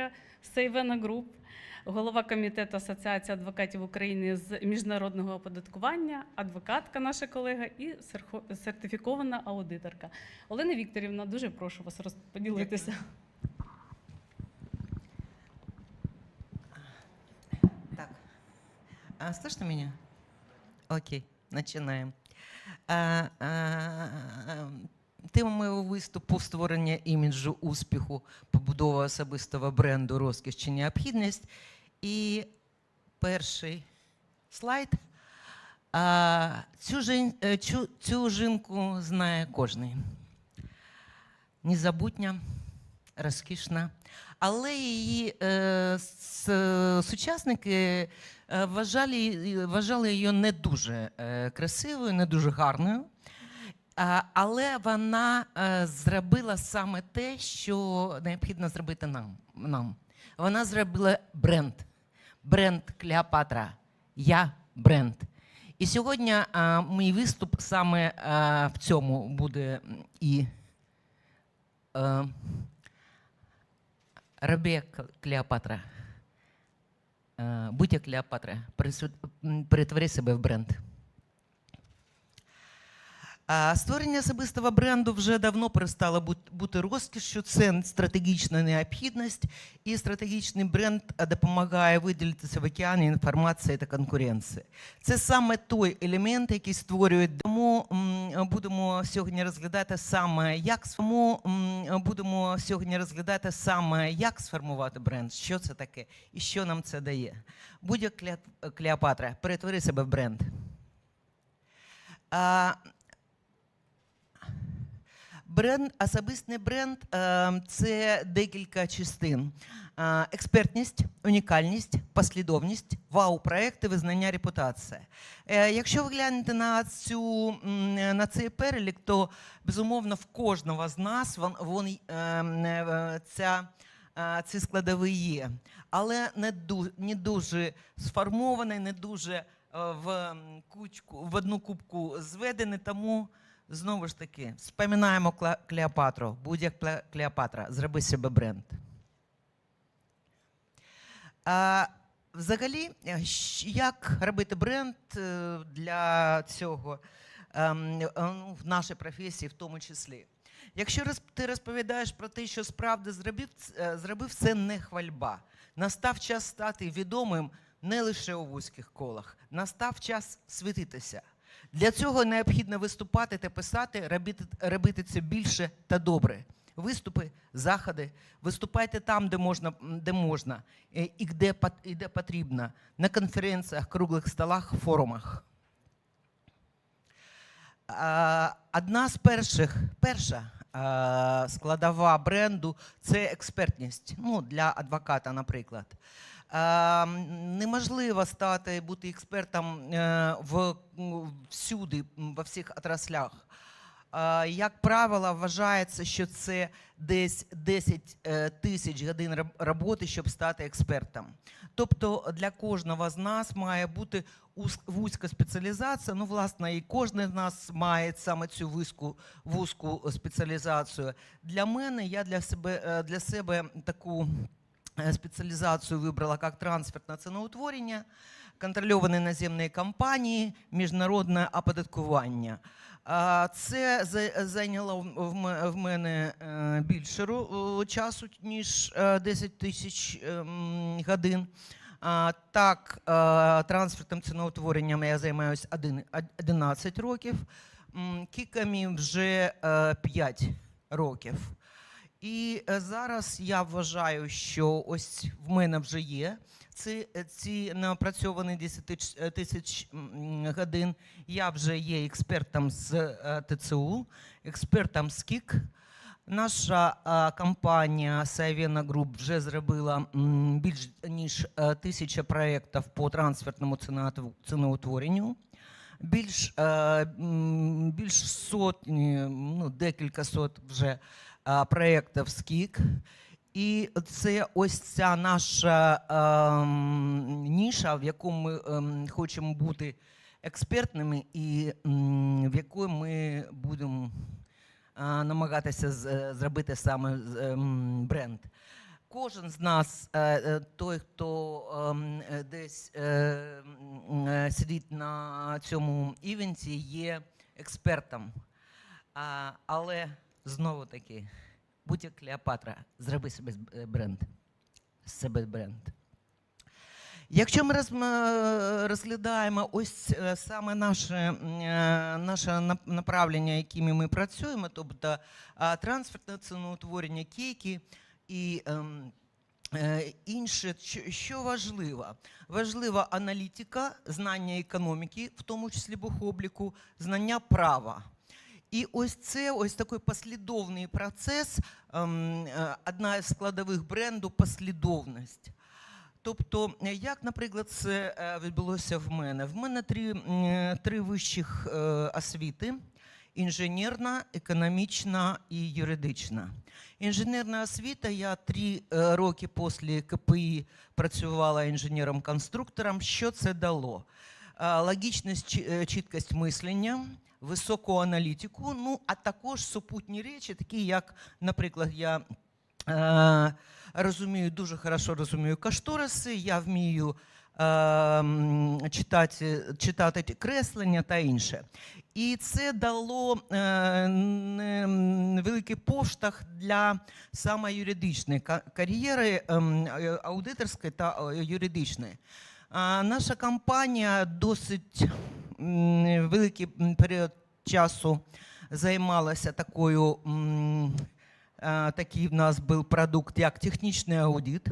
аудиторка Сейвена Груп, голова комітету Асоціації адвокатів України з міжнародного оподаткування, адвокатка, наша колега і сертифікована аудиторка. Олена Вікторівна, дуже прошу вас розподілитися. Так. А, слышно меня? Окей, а, моєго виступу створення іміджу успіху, побудова особистого бренду, розкіш чи необхідність. І перший слайд. А, цю, жін, е, цю, цю жінку знає кожний. Незабутня, розкішна. Але її е, с- сучасники е, вважали, вважали її не дуже е, красивою, не дуже гарною. А, але вона е, зробила саме те, що необхідно зробити нам. нам. Вона зробила бренд. Бренд Клеопатра. Я бренд. І сьогодні е, мій виступ саме е, в цьому буде і. Е, Рабе Клеопатра. Е, Будь як Клеопатра. Перетвори себе в бренд. А Створення особистого бренду вже давно перестало бути розкішшю. Це стратегічна необхідність, і стратегічний бренд допомагає виділитися в океані інформації та конкуренції. Це саме той елемент, який створює. Тому будемо сьогодні розглядати саме як тому будемо сьогодні розглядати саме як сформувати бренд, що це таке і що нам це дає. Будь-як Клеопатра, перетвори себе в бренд. Бренд, особистий бренд е, це декілька частин: Е, експертність, унікальність, послідовність, вау-проекти, визнання, репутація. Е, якщо ви глянете на, цю, на цей перелік, то безумовно в кожного з нас вон, вон, ця, ці складові є, але не, ду, не дуже сформований, не дуже в, кучку, в одну кубку зведений, тому. Знову ж таки, споминаємо Кла- Клеопатру. Будь-як Кле- Клеопатра, зроби себе бренд. А, взагалі, е, як робити бренд е, для цього ем, е, ну, в нашій професії, в тому числі? Якщо ти розповідаєш про те, що справді зробив, зробив це не хвальба. Настав час стати відомим не лише у вузьких колах, настав час світитися. Для цього необхідно виступати та писати, робити, робити це більше та добре. Виступи, заходи, виступайте там, де можна, де можна е, і де, і де потрібно, на конференціях, круглих столах, форумах. Одна з перших, перша складова бренду це експертність. Ну, для адвоката, наприклад. А, м, Неможливо стати бути експертом е, в, всюди, во всіх отраслях. Як правило, вважається, що це десь 10 е, тисяч годин роботи, щоб стати експертом. Тобто для кожного з нас має бути вузька спеціалізація. Ну, власне, і кожен з нас має саме цю вузьку, вузьку спеціалізацію. Для мене я для себе, е, для себе таку е, спеціалізацію вибрала як трансфертне ціноутворення, контрольовані наземні компанії, міжнародне оподаткування. Це зайняло в- в ме- в мене е, більше часу, ніж е, 10 тисяч ем, годин. Так, е, трансфертним ціноутворенням я займаюся 11 років, кіками вже 5 років. І е, зараз я вважаю, що ось в мене вже є ці, е, ці напрацьовані 10 е, тисяч годин. Я вже є експертом з ТЦУ, експертом з КІК. Наша компанія Savena Group вже зробила більш ніж тисяча проєктів по трансфертному ціноутв- ціноутворенню. Більш, більш сотні, ну, декілька сот вже проєктів з КІК. І це ось ця наша ем, ніша, в яку ми ем, хочемо бути експертними, і м, в яку ми будемо е, намагатися з- е, зробити саме ем, бренд. Кожен з нас, е, е, той, хто ем, е, десь е, е, сидить на цьому івенті, є експертом. А, але знову таки, будь як Клеопатра, зроби себе е, бренд. Себе бренд. Якщо ми розглядаємо ось е, саме наше, е, наше направлення, якими ми працюємо, тобто трансфертне ціноутворення кейки і ем, е, інше, що важливо? Важлива аналітика, знання економіки, в тому числі бухобліку, знання права. І ось це ось такий послідовний процес, ем, е, одна із складових бренду послідовність. Тобто, е, як, наприклад, це е, відбулося в мене? В мене три, три вищих освіти: інженерна, економічна і юридична. Інженерна освіта, я три роки після КПІ працювала інженером-конструктором. Що це дало? Логічність, чі- е, мислення, високу аналітику, ну а також супутні речі, такі як, наприклад, я е, розумію, дуже хорошо розумію кашториси, я вмію читати, читати креслення та інше. І це дало невеликий поштовх для саме юридичної кар'єри, аудиторської та юридичної. Наша компанія досить великий період часу займалася такою. е, Такий в нас був продукт, як технічний аудит.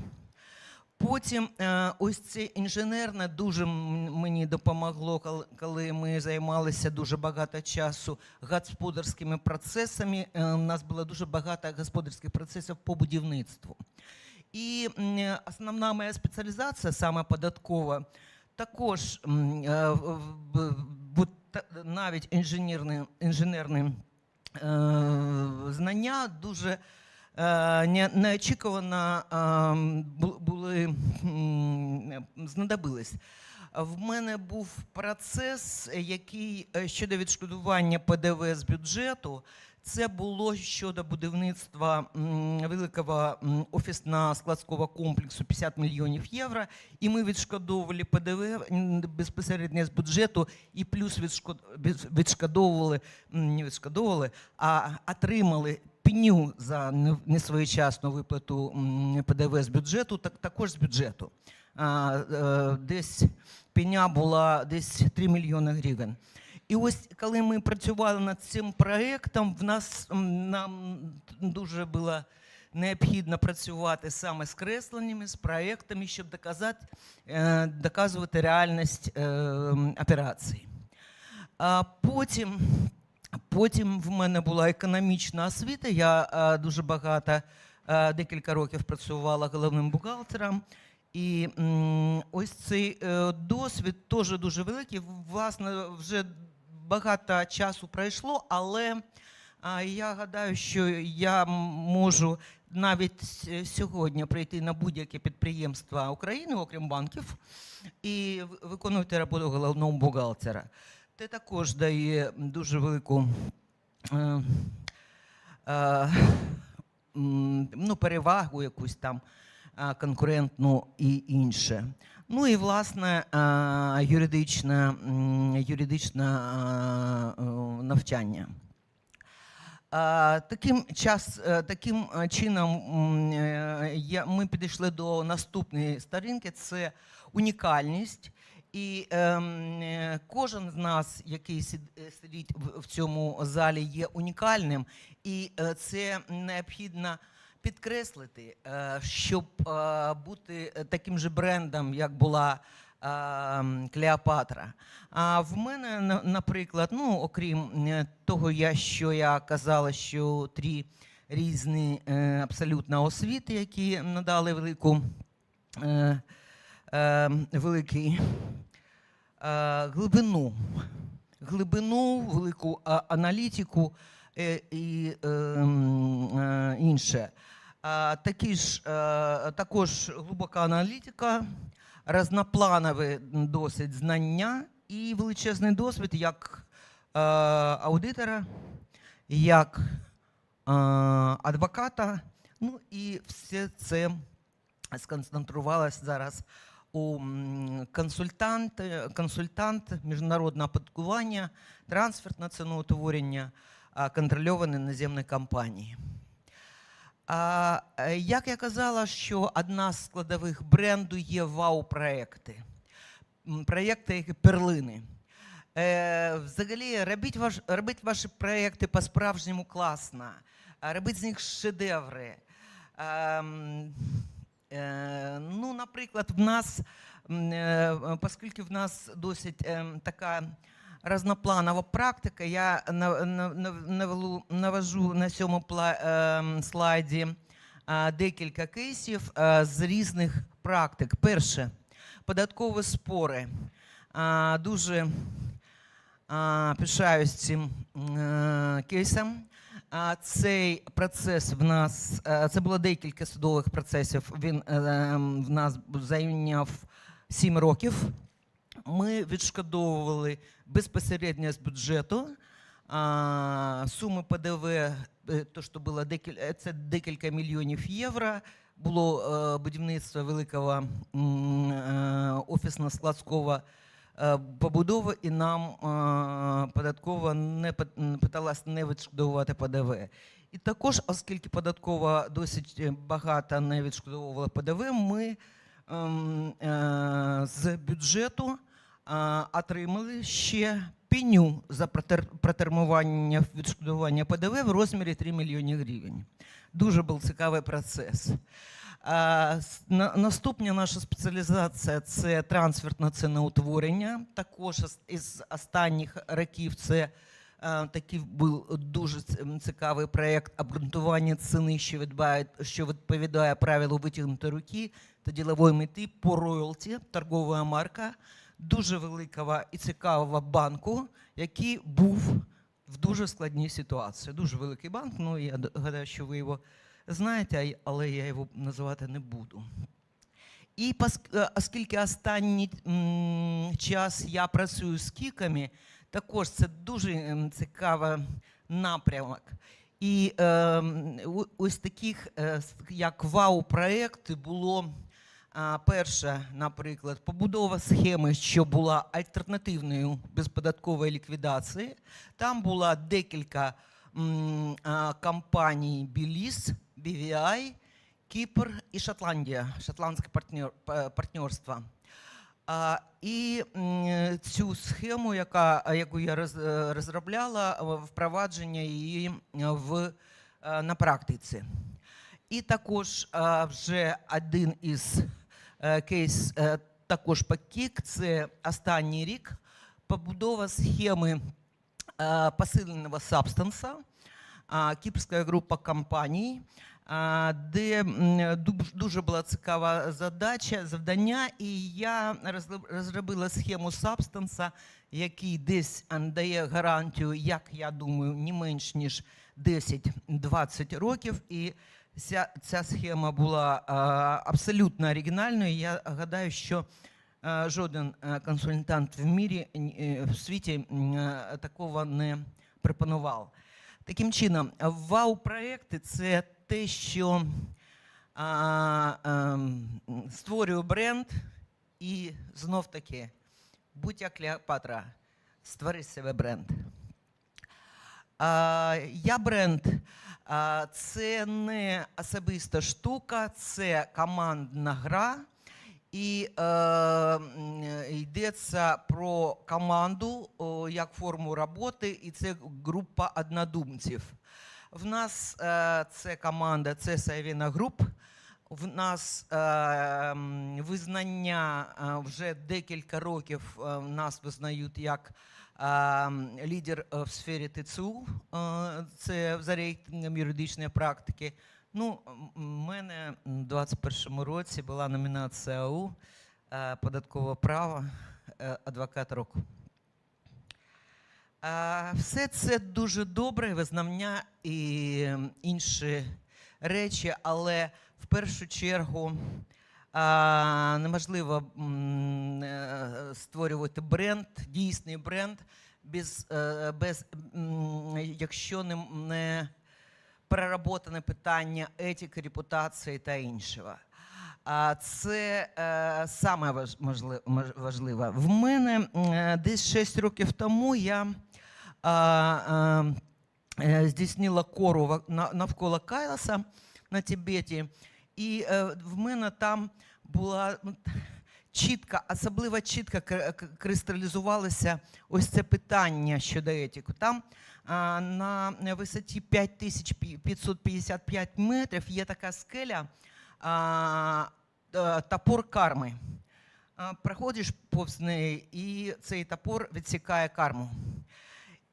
Потім е, ось це інженерне дуже мені допомогло, коли- коли ми займалися дуже багато часу господарськими процесами. Е, У нас було дуже багато господарських процесів по будівництву. І е, основна моя спеціалізація, саме податкова, також та- навіть інженерні, інженерне е, знання дуже неочікувано були знадобились. В мене був процес, який е, щодо відшкодування ПДВ з бюджету. Це було щодо будівництва великого офісно-складського комплексу 50 мільйонів євро. І ми відшкодовували ПДВ безпосередньо з бюджету, і плюс відшкод- відшкодовували, не відшкодовували, а отримали пеню за не- несвоєчасну виплату ПДВ з бюджету, так, також з бюджету. Е, Десь пеня була десь 3 мільйони гривень. І ось коли ми працювали над цим проєктом, в нас нам дуже було необхідно працювати саме з кресленнями, з проєктами, щоб доказати, е, доказувати реальність е, операції. А потім, потім в мене була економічна освіта. Я е, дуже багато, декілька років працювала головним бухгалтером. І ось цей е, досвід теж дуже великий. Власне, вже багато часу пройшло, але я гадаю, що я можу навіть сьогодні прийти на будь-яке підприємство України, окрім банків, і виконувати роботу головного бухгалтера. Це також дає дуже велику е, е, ну, перевагу якусь там конкурентну і інше. Ну і власне юридичне, юридичне е, навчання. Таким, час, е, таким е, чином ми підійшли до наступної сторінки це унікальність. І ем, кожен з нас, який сидить в, цьому залі, є унікальним, і це необхідно підкреслити, е, щоб е, бути е, таким же брендом, як була Клеопатра. А в мене, наприклад, ну, окрім того, що я казала, що три різні абсолютно освіти, які надали велику, великий глибину, глибину, велику аналітику і е, м, е, інше. Такі ж, е, також глибока аналітика, разнопланове досить знання і величезний досвід як аудитора, як адвоката. Ну і все це сконцентрувалась зараз у консультант, консультант міжнародне оподаткування, трансфертне ціноутворення, а, контрольовані наземні компанії. Е, як я казала, що одна з складових бренду є вау-проекти. Проєкти, які перлини. Е, взагалі, робіть, ваш, робіть ваші проєкти по-справжньому класно, робіть з них шедеври. Ем, е, ну, наприклад, в нас, е, оскільки в нас досить ем, така разнопланова практика, я навожу на цьому ем, слайді е, декілька кейсів е, з різних практик. Перше, податкові спори. А, Дуже пишаюсь цим е, кейсом. Цей процес в нас е, це було декілька судових процесів. Він е, ем, в нас зайняв 7 років. Ми відшкодовували безпосередньо з бюджету а, суми ПДВ, е, то що було декілька, це декілька мільйонів євро. Було е, будівництво великого м, е, офісно-складського е, побудови, і нам е, податкова не пит- питалась не відшкодовувати ПДВ. І також, оскільки податкова досить е, багато не відшкодовувала ПДВ, ми ем, е, з бюджету е, отримали ще пеню за протер- протермування відшкодування ПДВ в розмірі 3 мільйони гривень. Дуже був цікавий процес. Наступна наша спеціалізація це трансфертне ціноутворення. Також із- останніх років це такий був дуже цікавий проєкт обґрунтування ціни, що що відповідає правилу витягнутої руки та ділової мети по роялті, торгова марка дуже великого і цікавого банку, який був в дуже складній ситуації. Дуже великий банк. Ну я гадаю, що ви його знаєте, але я його називати не буду. І е, оскільки останній час я працюю з кіками, також це дуже цікавий напрямок. І о- ось таких, е, як вау-проекти, було а, перше, наприклад, побудова схеми, що була альтернативною безподаткової ліквідації. Там була декілька компаній Біліс, BVI, Кіпр і Шотландія, шотландське партнер, партнерство. А, і цю схему, яка, яку я роз, розробляла, впровадження її в, е, на практиці. І також вже один із кейс, е, також по КІК, це останній рік, побудова схеми е, посиленого сабстанса, кіпрська група компаній, де дуже була цікава задача, завдання, і я розробила схему сабстанса, який десь дає гарантію, як я думаю, не менш ніж 10-20 років. І ця, ця схема була а, абсолютно оригінальною. Я гадаю, що е, жоден е, консультант в мірі е, в світі е, такого не пропонував. Таким чином, вау-проекти це те, що створює бренд, і знов таки, будь як Клеопатра, створи себе бренд. Я бренд. Це не особиста штука, це командна гра. І е, йдеться про команду о, як форму роботи, і це група однодумців. В нас е, це команда, це Савіна Груп. В нас е, визнання е, вже декілька років е, нас визнають як лідер е, в сфері ТЦУ, е, це за рейтингом юридичної практики. Ну, у мене в 2021 році була номінація АУ е, податкове право е, адвокат року. Все це дуже добре, визнання і інші речі, але в першу чергу неможливо е, створювати бренд, дійсний бренд, без, е, без, якщо не, не переработане питання етики, репутації та іншого. А це е, саме важливе. В мене десь 6 років тому я здійснила кору навколо Кайласа на Тибеті, і в мене там була ну, чітко, особливо чітко кристалізувалося ось це питання щодо етику. Там на висоті 5555 метрів є така скеля топор карми. Проходиш повз неї, і цей топор відсікає карму.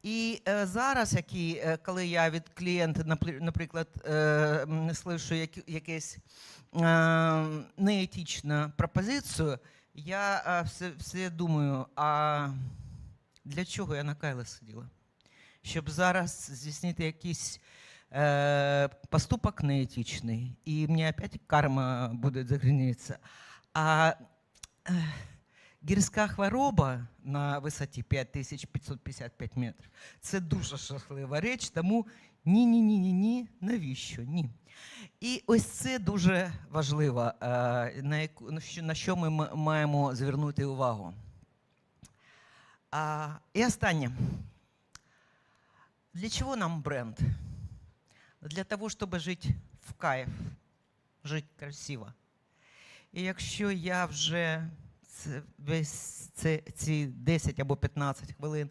І е, зараз, які, е, коли я від клієнта, наприклад, е, слышу як, якесь е, неетичну пропозицію, я все, все думаю, а для чого я на Кайло сиділа? Щоб зараз здійснити якийсь е, поступок неетичний, і мені опять карма буде загрінитися. А е, гірська хвороба на висоті 5555 метрів це дуже жахлива реч, тому ні, ні, ні, ні, ні, навіщо? Ні. І ось це дуже важливо, е, на, яку, на, що, ми маємо звернути увагу. І останнє. Для чого нам бренд? Для того, щоб жити в кайф, жити красиво. І якщо я вже весь ці 10 або 15 хвилин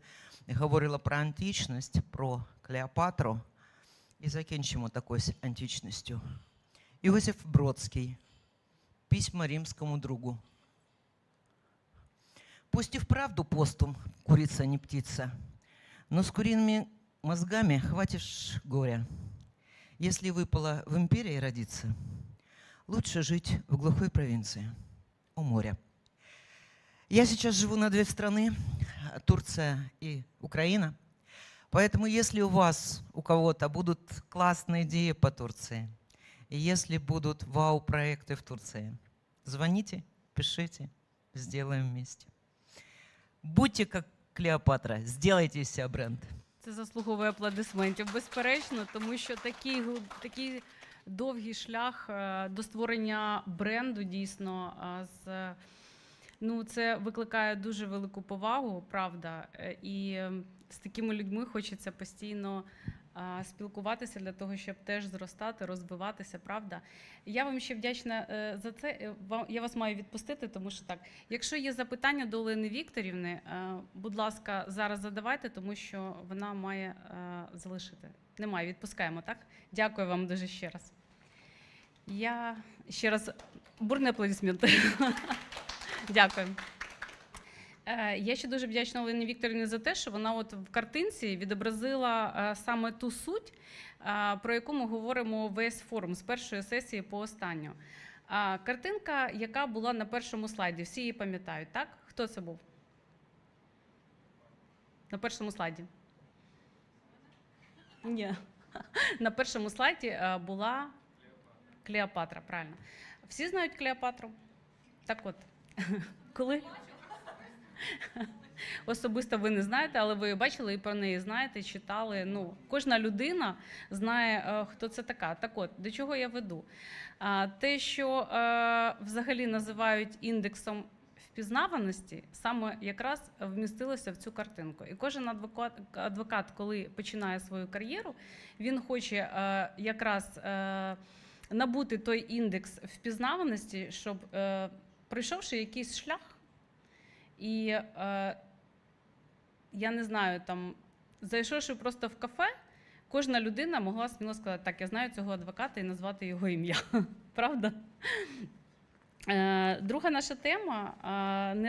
говорила про античність, про Клеопатру, і закінчимо такою античністю. Іосиф Бродський, письма римському другу. Пусть и вправду постум курица не птица, но с куриными мозгами хватишь горя. Если выпало в империи родиться, лучше жить в глухой провинции, у моря. Я сейчас живу на две страны, Турция и Украина. Поэтому если у вас, у кого-то будут классные идеи по Турции, и если будут вау-проекты в Турции, звоните, пишите, сделаем вместе. Будьте как Клеопатра, сделайте из себя бренд. Це заслуговує аплодисментів, безперечно, тому що такий, глиб- такий довгий шлях е, до створення бренду дійсно е, з. Ну, це викликає дуже велику повагу, правда. Е, І е, з такими людьми хочеться постійно спілкуватися для того, щоб теж зростати, розвиватися, правда. Я вам ще вдячна е, за це. Е, Я вас маю відпустити, тому що так. Якщо є запитання до Олени Вікторівни, будь ласка, зараз задавайте, тому що вона має залишити. Немає, відпускаємо, так? Дякую вам дуже ще раз. Я ще раз бурні аплодисменти. Дякую. Е, Я ще дуже вдячна Олені Вікторівні за те, що вона от в картинці відобразила е, саме ту суть, е, про яку ми говоримо весь форум з першої сесії по останню. Картинка, яка була на першому слайді, всі її пам'ятають, так? Хто це був? На першому слайді. Ні. На першому слайді була Клеопатра, правильно. Всі знають Клеопатру? Так от, коли. Особисто ви не знаєте, але ви бачили і про неї знаєте, читали. Ну, кожна людина знає, е, хто це така. Так от, до чого я веду? Те, що е, взагалі називають індексом впізнаваності, саме якраз вмістилося в цю картинку. І кожен адвокат, адвокат коли починає свою кар'єру, він хоче е, якраз набути той індекс впізнаваності, щоб, пройшовши якийсь шлях, і е, я не знаю, там, зайшовши просто в кафе, кожна людина могла сміло сказати, так, я знаю цього адвоката і назвати його ім'я. Правда? Е, Друга наша тема е,